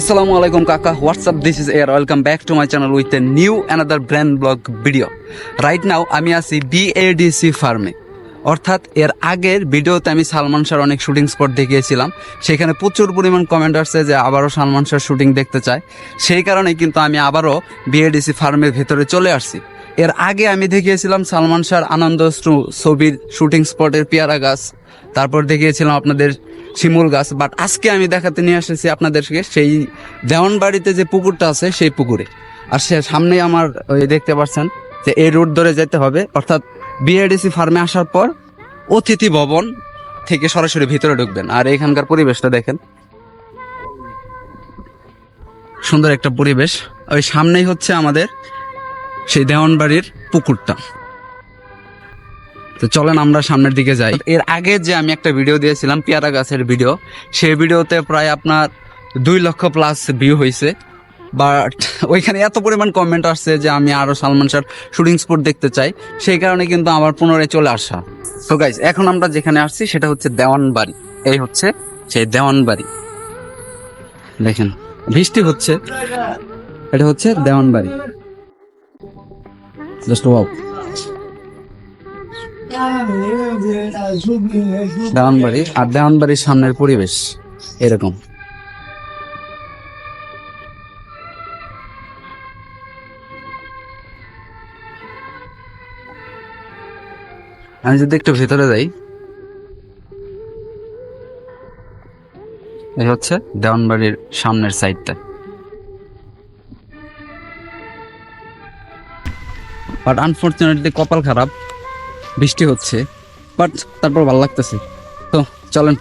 আসসালামু আলাইকুম কাকা what's up this is air welcome back to my channel with a new another brand blog video right now আমি আছি BADC ফার্মে অর্থাৎ, এর আগের ভিডিওতে আমি সালমান শাহর অনেক শুটিং স্পট দেখিয়েছিলাম। সেখানে প্রচুর পরিমাণ কমেন্ট আসছে যে আবারও সালমান শাহর শুটিং দেখতে চায়। সেই কারণে কিন্তু আমি আবারও বিএডিসি ফার্মের ভেতরে চলে আসছি। এর আগে আমি দেখিয়েছিলাম সালমান শাহর আনন্দ ছবির শুটিং স্পটের পেয়ারা গাছ। তারপর দেখিয়েছিলাম আপনাদের শিমুল গাছ বাট আজকে আমি দেখাতে নিয়ে এসেছি আপনাদেরকে সেই দেওয়ানবাড়িতে যে পুকুরটা আছে, সেই পুকুরে। আর সে সামনে আমার ওই দেখতে পাচ্ছেন যে এই রোড ধরে যেতে হবে। অর্থাৎ বিএডিসি ফার্মে আসার পর অতিথি ভবন থেকে সরাসরি ভিতরে ঢুকবেন। আর এখানকার পরিবেশটা দেখেন। সুন্দর একটা পরিবেশ। ওই সামনেই হচ্ছে আমাদের সেই দেওয়ানবাড়ির পুকুরটা। তো চলেন আমরা সামনের দিকে যাই। এর আগে যে আমি একটা ভিডিও দিয়েছিলাম, পেয়ারা গাছের ভিডিও, সেই ভিডিওতে প্রায় আপনার দুই লক্ষ প্লাস ভিউ হয়েছে বাট ওইখানে এত পরিমাণ কমেন্ট আসছে যে আমি আরও সালমান শাহর শুটিং স্পট দেখতে চাই। সেই কারণে কিন্তু আমার পুনরায় চলে আসা। তো গাইজ এখন আমরা যেখানে আসছি, সেটা হচ্ছে দেওয়ানবাড়ি এই হচ্ছে সেই দেওয়ানবাড়ি দেখেন, বৃষ্টি হচ্ছে। এটা হচ্ছে দেওয়ানবাড়ি জাস্ট ওয়াও দেওয়ানবাড়ি আর দেওয়ানবাড়ির সামনের পরিবেশ এরকম। আমি যদি একটু ভেতরে যাই, এই হচ্ছে দেওয়ানবাড়ির সামনের সাইডটা। বাট আনফর্চুনেটলি কপাল খারাপ। বৃষ্টি হচ্ছে বাট তারপর ভালো লাগতেছে। তো চলেন,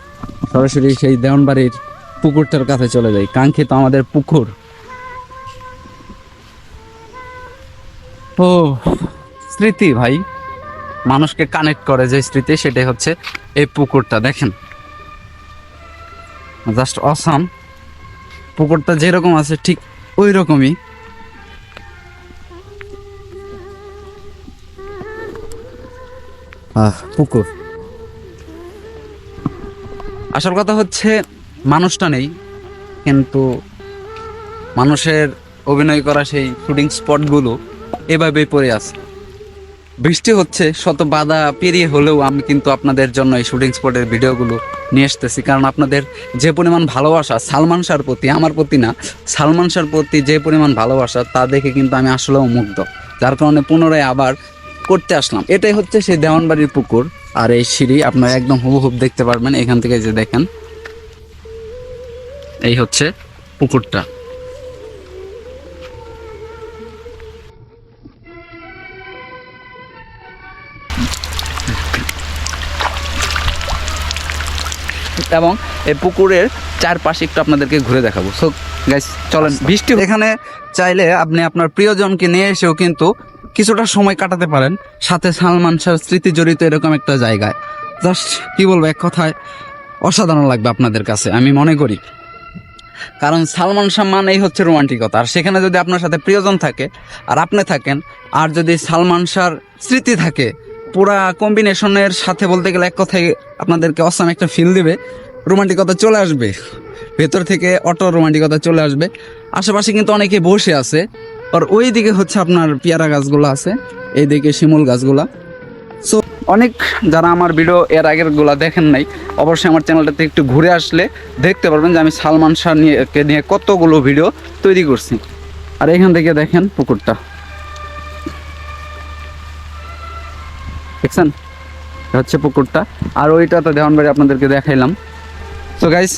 সরাসরি সেই দেওয়ানবাড়ির পুকুরটার কাছে চলে যাই। কাঙ্ক্ষিত আমাদের পুকুর। ও, স্মৃতি ভাই, মানুষকে কানেক্ট করে যে স্মৃতি, সেটাই হচ্ছে এই পুকুরটা, দেখেন। জাস্ট অসাম পুকুরটা যেরকম আছে, ঠিক ওই রকমই পুকুর। আসল কথা হচ্ছে, মানুষটা নেই, কিন্তু মানুষের অভিনয় করা সেই শুটিং স্পটগুলো এভাবেই পড়ে আছে। বৃষ্টি হচ্ছে, শত বাধা পেরিয়ে হলেও আমি কিন্তু আপনাদের জন্য এই শুটিং স্পটের ভিডিওগুলো নিয়ে আসতেছি। কারণ আপনাদের যে পরিমাণ ভালোবাসা সালমান শাহর প্রতি, আমার প্রতি না, সালমান শাহর প্রতি যে পরিমাণ ভালোবাসা, তা দেখে কিন্তু আমি আসলেও মুগ্ধ। যার কারণে পুনরায় আবার করতে আসলাম। এটাই হচ্ছে সেই দেওয়ানবাড়ির পুকুর। আর এই সিঁড়ি আপনারা একদম হুবহুব দেখতে পারবেন এখান থেকে যে দেখেন। এই হচ্ছে পুকুরটা। এবং এই পুকুরের চারপাশে একটু আপনাদেরকে ঘুরে দেখাবো। সো গাইস চলেন, বৃষ্টি এখানে চাইলে আপনি আপনার প্রিয়জনকে নিয়ে এসেও কিন্তু কিছুটা সময় কাটাতে পারেন। সাথে সালমান শাহর স্মৃতি জড়িত এরকম একটা জায়গায়। জাস্ট কি বলব, এক কথায় অসাধারণ লাগবে আপনাদের কাছে, আমি মনে করি। কারণ সালমান শাহ মানেই হচ্ছে রোমান্টিকতা। আর সেখানে যদি আপনার সাথে প্রিয়জন থাকে, আর আপনি থাকেন, আর যদি সালমান শাহর স্মৃতি থাকে, পুরা কম্বিনেশনের সাথে বলতে গেলে এক কথায় আপনাদেরকে অসাম একটা ফিল দিবে, রোমান্টিকতা চলে আসবে। ভেতর থেকে অটো রোমান্টিকতা চলে আসবে। আশেপাশে কিন্তু অনেকে বসে আছে। আর ওই দিকে হচ্ছে আপনার পেয়ারা গাছগুলো আছে, এইদিকে শিমুল গাছগুলা। সো অনেক যারা আমার ভিডিও এর আগেরগুলা দেখেন নাই, অবশ্যই আমার চ্যানেলটাতে একটু ঘুরে আসলে দেখতে পারবেন যে আমি সালমান শাহ নিয়ে নিয়ে কতগুলো ভিডিও তৈরি করছি। আর এখান থেকে দেখেন পুকুরটা। দেখছেন? হচ্ছে পুকুরটা। আর ওইটা তো দেওয়ানবাড়ি আপনাদেরকে দেখাইলাম। সো গাইস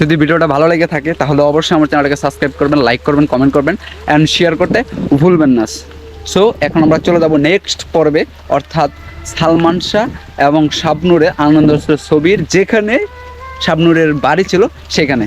যদি ভিডিওটা ভালো লেগে থাকে, তাহলে অবশ্যই আমার চ্যানেলটাকে সাবস্ক্রাইব করবেন লাইক করবেন কমেন্ট করবেন অ্যান্ড শেয়ার করতে ভুলবেন না। সো এখন আমরা চলে যাব নেক্সট পর্বে, অর্থাৎ সালমান শাহ এবং শাবনুরের আনন্দ ছবির, যেখানে শাবনুরের বাড়ি ছিল, সেখানে।